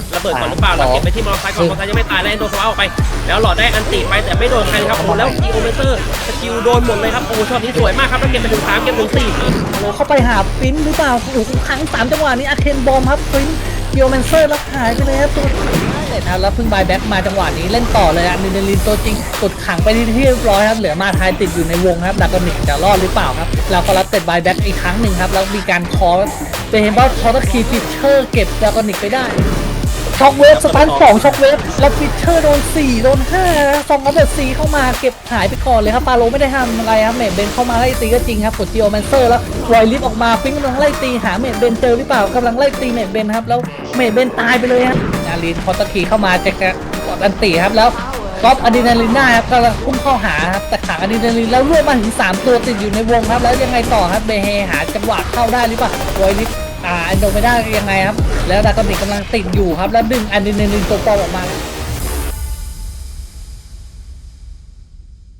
ดระเบิดก่อนหรือเปล่าสเราองเก็บไปที่มอเตอร์ไซค์ก่อนมอเตอร์ไซค์ยังไม่ตายแล้วเอนโดสวาออกไป แล้วหลอดได้อันตีไปแต่ไม่โดนใครนะครับโอ้โหแล้วจีโอเมเตอร์สกิลโดนหมดเลยครับโอ้โหช็อตนี้สวยมากครับแล้วเก็บไปถึงสามเก็บถึงสี่โอ้เข้าไปหาฟินหรือเปล่าโอ้โหครั้งสามจังหวะนี้อาเคนบอมครับฟินเกียวแมนเซอร์แล้วหายไปเลยครับตัวเน็ตครับแล้วเพิ่งบายแบ็กมาจังหวะนี้เล่นต่อเลยอะนินเดลินตัวจริงกดขังไปที่ที่เรียบร้อยครับเหลือมาทายติดอยู่ในวงครับดากอนิกจะรอดหรือเปล่าครับแล้วก็รับเต็ดบายแบ็กอีกครั้งหนึ่งครับแล้วมีการคอเป็นเห็นว่าคอร์ตคีฟิชเชอร์เก็บดากอนิกไปได้ ช็อกเวฟสตันสองช็อกเวฟแล้วฟิชเชอร์โดนสี่โดนห้าซองอัพเดตสี่เข้ามาเก็บหายไปก่อนเลยครับปาโลไม่ได้ทำอะไรครับเมดเบนเข้ามาไล่ตีก็จริงครับกดจีโอแมนเซอร์แล้วรอยลิฟต์ออกมาฟิงกำลังไล่ตีหาเมดเบนเจอหรือเปล่ากำลังไล่ตีเมดเบนครับแล้วเมดเบนตายไปเลยครับอารีนพอตะคีเข้ามาจะกกดอันตีครับแล้วก๊อฟอะดรีนาลิน่าครับกำลังพุ่งเข้าหาครับแต่ขังอะดรีนาลินแล้วรวบมาถึงสามตัวติดอยู่ในวงครับแล้วยังไงต่อครับเบเฮหาจังหวะเข้าได้หรือเปล่ารอยลิฟ อ่าอันโดไม่ได้ยังไงครับ แล้วดากอนิกกำลังติดอยู่ครับ แล้วดึงอันดินนินตัวปอมออกมา